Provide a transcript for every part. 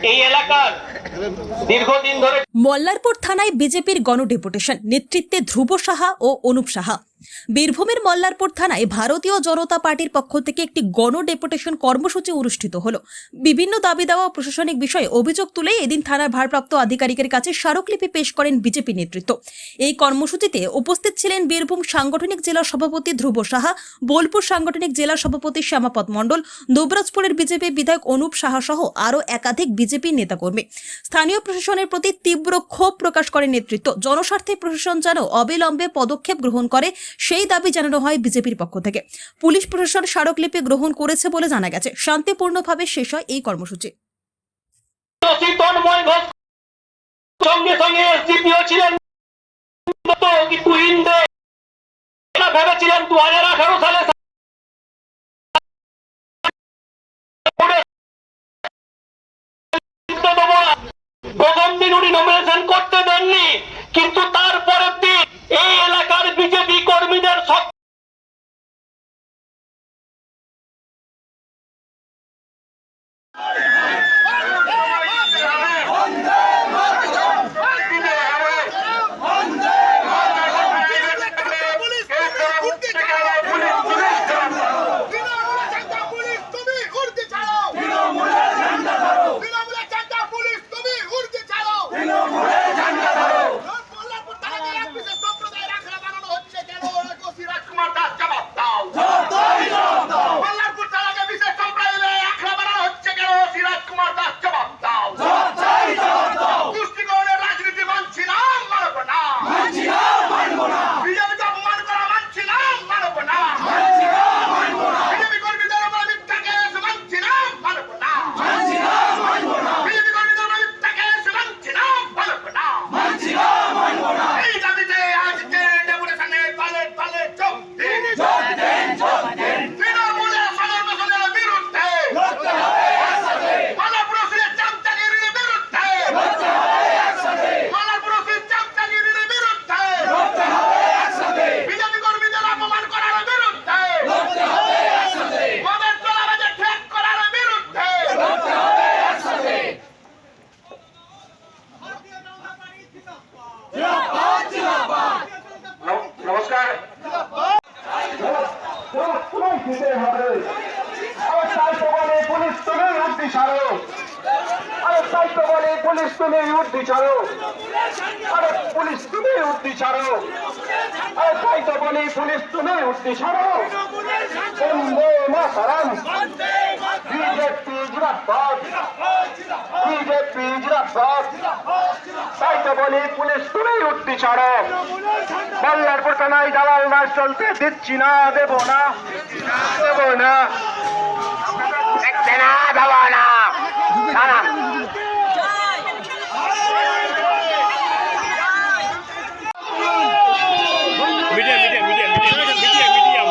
এই এলাকার দীর্ঘদিন ধরে মল্লারপুর থানায় বিজেপির গণডেপুটেশন নেতৃত্বে ধ্রুব সাহা ও অনুপ সাহা। বীরভূমের মল্লারপুর থানায় ভারতীয় জনতা পার্টির পক্ষ থেকে একটি গণ ডেপুটেশন কর্মসূচি অনুষ্ঠিত হলো। বিভিন্ন দাবি দেওয়া প্রশাসনিক বিষয়ে অভিযোগ তুলে এদিন থানার ভারপ্রাপ্ত আধিকারিকের কাছে স্মারকলিপি পেশ করেন বিজেপি নেতৃত্ব। এই কর্মসূচিতে উপস্থিত ছিলেন বীরভূম সাংগঠনিক জেলা সভাপতি ধ্রুব সাহা, বোলপুর সাংগঠনিক জেলা সভাপতি শ্যামাপদ মণ্ডল, দুবরাজপুরের বিজেপি বিধায়ক অনুপ সাহা সহ আরও একাধিক বিজেপি নেতাকর্মী। স্থানীয় প্রশাসনের প্রতি তীব্র ক্ষোভ প্রকাশ করে নেতৃত্ব। জনস্বার্থে প্রশাসন যেন অবিলম্বে পদক্ষেপ গ্রহণ করে সেই দাবি জানানো হয় বিজেপির পক্ষ থেকে। পুলিশ প্রশাসন স্মারকলিপি গ্রহণ করেছে বলে জানা গেছে। শান্তিপূর্ণভাবে শেষ হয় এই কর্মসূচি। সঙ্গে সঙ্গে এসডিপিও ছিলেন কিন্তু ইন্দে ভেবেছিলেন দু হাজার আঠারো সালে প্রথম দিন নমিনেশন করতে দেননি, কিন্তু তারপরের দিন এই এলাকার বিজেপি কর্মীদের সব রাজকুমার দাস জবাব দাও মল্লারপুর তালাকে বিশেষ সম্প্রদায়ের আখড়া বানানো হচ্ছে কেন সিরাজ কুমার দাস জবাব দাও পুষ্টিকরণের রাজনীতি মানছি না মানব না বিজেপিকে অপমান করা মানছি না মানব না বিজেপি কর্মীদের উপর মিথ্যা কেস মানছি না মানব না বিজেপি কর্মীদের উপর মিথ্যা কেস মানছি না মানব না এই দাবিতে আজকে ডেপুটেশনে পালে পালে যোগ দিন তৃণমূলের সমর্থনের বিরুদ্ধে মালাপুরসির চামচাগিরির বিরুদ্ধে মালাপুরসির চামচাগিরির বিরুদ্ধে বিজেপি কর্মীদের অপমান করার বিরুদ্ধে মদের তোলাবাজে ঠেক করার বিরুদ্ধে ছাড়ো আরে তাই তো বলে পুলিশ তুমি উঠতি ছাড়ো আরে পুলিশ তুমি উঠতি ছাড়ো আরে তাই তো বলি পুলিশ তুমি উঠতি ছাড়ো বন্দে বিজেপি জিন্দাবাদ বিজেপি জিন্দাবাদ তাই তো বলি পুলিশ তুমি উঠতি ছাড়ো। মল্লারপুর থানায় দালাল না চলতে দিচ্ছি না, দেব না। দেব না দেব না না media media media media media media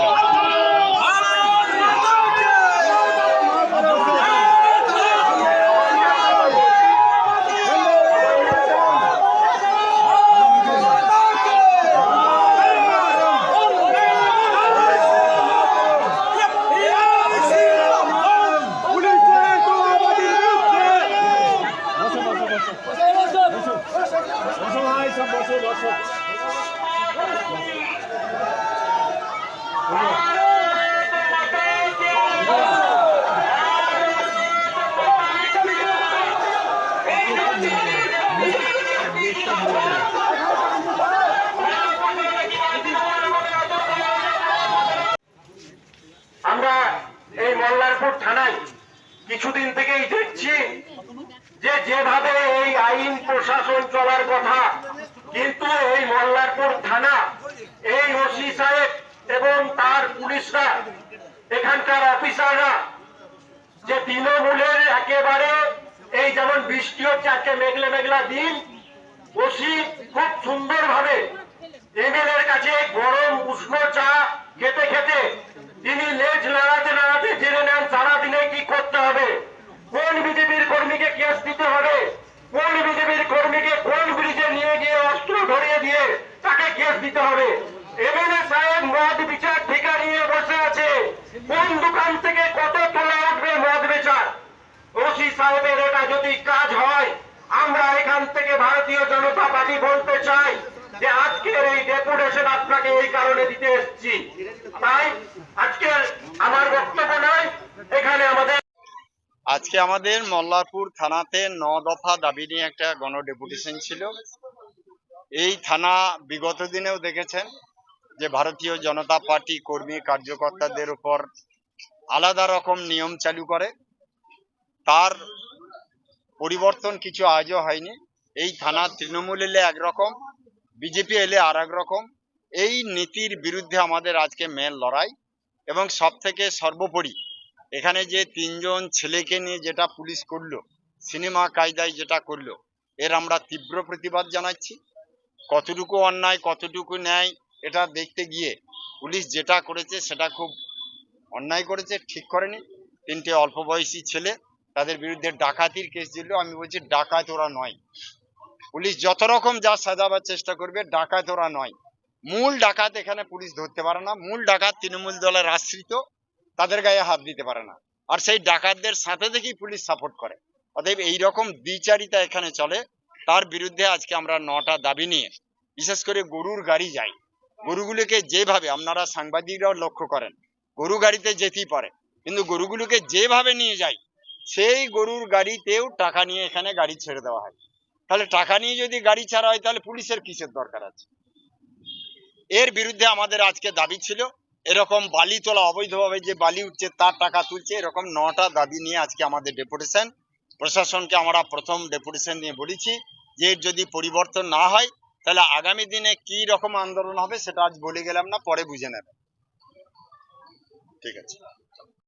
আমরা আমরা এই মল্লারপুর থানায় কিছুদিন থেকেই দেখছি যে যেভাবে এই আইন প্রশাসন চলার কথা, কিন্তু এই মল্লারপুর থানা, এই ওসি সাহেব এবং তার পুলিশরা, এখানকার অফিসাররা যে তৃণমূলের একেবারে এই যেমন বৃষ্টি হচ্ছে, আজকে মেঘলা মেঘলা দিন ওসি খুব সুন্দরভাবে এমএলএর কাছে গরম উষ্ণ চা খেতে খেতে তিনি লেজ নাড়াতে নাড়াতে জেনে নেন সারাদিনে কি করতে হবে কোন বিজেপির কর্মীকে কেস দিতে হবে কোন বিজেপির কর্মীকে কোন ব্রিজে নিয়ে গিয়ে অস্ত্র ধরিয়ে দিয়ে তাকে কেস দিতে হবে এমএলএ সাহেব মদ বিচার ঠিকা নিয়ে বসে আছে কোন দোকান থেকে কত তোলা উঠবে মদ বেচার ওসি সাহেবের এটা যদি কাজ হয়, আমরা এখান থেকে ভারতীয় জনতা পার্টি বলতে চাই যে আজকের এই ডেপুটেশন আপনাকে এই কারণে দিতে এসেছি। তাই আজকে আমার বক্তব্য নয়, এখানে আমাদের আজকে আমাদের মল্লারপুর থানাতে ন দফা দাবি নিয়ে একটা গণ ডেপুটেশন ছিল। এই থানা বিগত দিনেও দেখেছেন যে ভারতীয় জনতা পার্টি কর্মী, কার্যকর্তাদের উপর আলাদা রকম নিয়ম চালু করে। তার পরিবর্তন কিছু আজও হয়নি। এই থানা তৃণমূল এলে একরকম বিজেপি এলে আর রকম। এই নীতির বিরুদ্ধে আমাদের আজকে মেন লড়াই এবং সব থেকে সর্বোপরি এখানে যে তিনজন ছেলেকে নিয়ে যেটা পুলিশ করল, সিনেমা কায়দায় যেটা করল, এর আমরা তীব্র প্রতিবাদ জানাচ্ছি। কতটুকু অন্যায়, কতটুকু ন্যায়, এটা দেখতে গিয়ে পুলিশ যেটা করেছে সেটা খুব অন্যায় করেছে, ঠিক করেনি। তিনটে অল্প বয়সী ছেলে তাদের বিরুদ্ধে ডাকাতির কেস দিল। আমি বলছি, ডাকাত ওরা নয়। পুলিশ যত রকম যা সাজাবার চেষ্টা করবে, ডাকাত ওরা নয়। মূল ডাকাত এখানে পুলিশ ধরতে পারে না। মূল ডাকাত তৃণমূল দলের আশ্রিত। তাদের গায়ে হাত দিতে পারে না। আর সেই ডাকাতদের সাথে দেখেই পুলিশ সাপোর্ট করে। অতএব এইরকম দ্বিচারিতা এখানে চলে। তার বিরুদ্ধে আজকে আমরা নটা দাবি নিয়ে, বিশেষ করে গরুর গাড়ি যাই। গরুগুলোকে যেভাবে, আপনারা সাংবাদিকরাও লক্ষ্য করেন গরু গাড়িতে যেতেই পারে। কিন্তু গরুগুলোকে যেভাবে নিয়ে যাই সেই গরুর গাড়িতেও টাকা নিয়ে এখানে গাড়ি ছেড়ে দেওয়া হয়। তাহলে টাকা নিয়ে যদি গাড়ি ছাড়া হয়, তাহলে পুলিশের কিসের দরকার আছে? এর বিরুদ্ধে আমাদের আজকে দাবি ছিল, এরকম বালি তোলা, অবৈধভাবে যে বালি উঠছে, তার টাকা তুলছে, এরকম নটা দাবি নিয়ে আজকে আমাদের ডেপুটেশন। প্রশাসনকে আমরা প্রথম ডেপুটেশন নিয়ে বলেছি যে যদি পরিবর্তন না হয়, তাহলে আগামী দিনে কি রকম আন্দোলন হবে, সেটা আজ বলে গেলাম না, পরে বুঝে নেবে। ঠিক আছে।